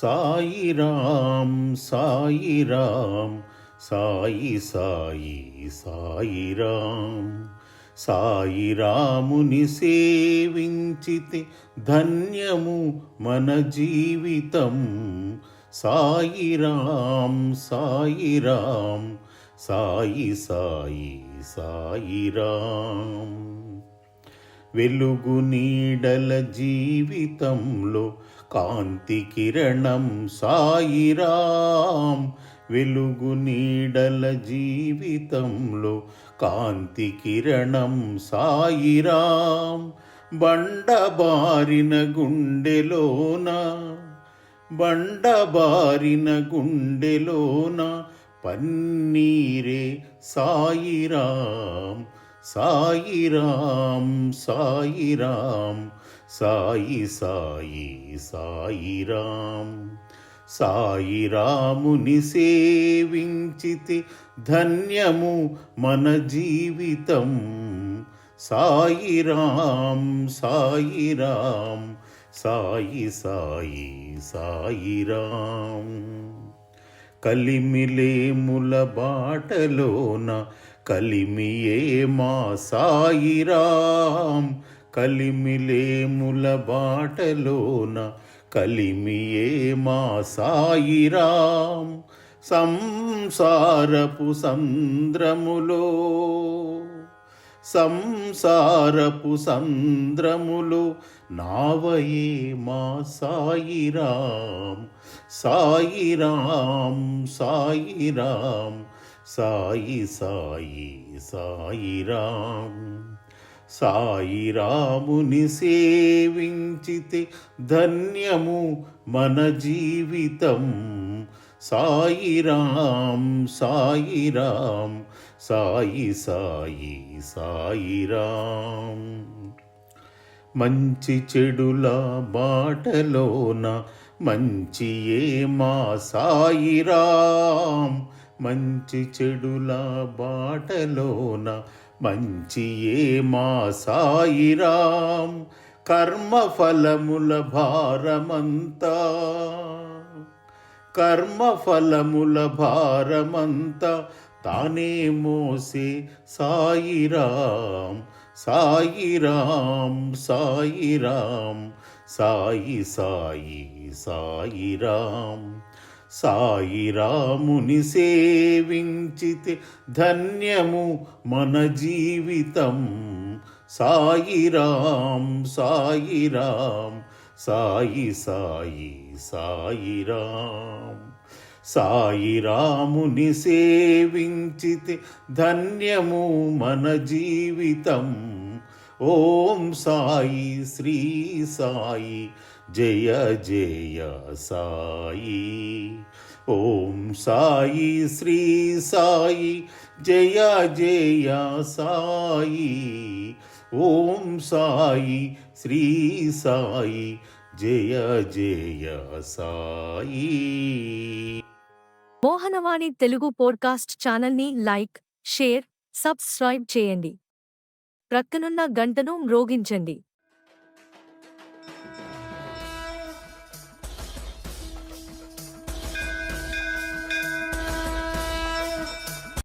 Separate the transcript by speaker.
Speaker 1: సాయిరాం సాయిరాం సాయి సాయి సాయిరాం సాయిరాముని సేవించితే ధన్యము మన జీవితం సాయిరాం సాయిరాం సాయి సాయి సాయిరాం వెలుగు నీడల జీవితంలో కాంతి కిరణం సాయిరాం వెలుగు నీడల జీవితంలో కాంతి కిరణం సాయిరాం బండబారిన గుండెలోన బండబారిన గుండెలోన పన్నీరే సాయిరాం సాయిరాం సాయిరాం సాయి సాయి సాయిరాం సాయిరాముని సేవించితే ధన్యము మన జీవితం సాయిరాం సాయిరాం సాయి సాయి సాయిరాం కలిమిలేముల బాటలోన కలిమియే మా సాయిరాం. కలిమిలేముల బాటలోన కలిమియే మా సాయిరాం. సంసారపు సంద్రములో సంసారపు సంద్రములు నావయే మా సాయిరాం సాయిరాం సాయిరాం సాయి సాయి సాయిరాం సాయిరాముని సేవించితే ధన్యము మన జీవితం. సాయిరాం సాయిరాం సాయి సాయి సాయిరాం మంచి చెడుల బాటలోన మంచియే మా సాయిరాం మంచి చెడుల బాటలోన మంచి ఏమా సాయిరాం కర్మ ఫలముల భారమంతా కర్మ ఫలముల భారమంతా తానే మోసే. సాయిరాం సాయిరాం సాయిరాం సాయి సాయి సాయిరాం సాయిరాముని సేవించితే ధన్యము మన జీవితం. సాయిరాం సాయిరాం సాయి సాయి సాయి రామ్. సాయి రాముని సేవించితే ధన్యము మన జీవితం. ఓం సాయి శ్రీ సాయి జయ జయ సాయి. ఓం సాయి శ్రీ సాయి జయ జయ సాయి. ఓం సాయి శ్రీ సాయి జయ జయ సాయి.
Speaker 2: మోహనవాణి తెలుగు పోడ్కాస్ట్ ఛానల్ని లైక్ షేర్ సబ్స్క్రైబ్ చేయండి. ప్రక్కనున్న గంటను మ్రోగించండి.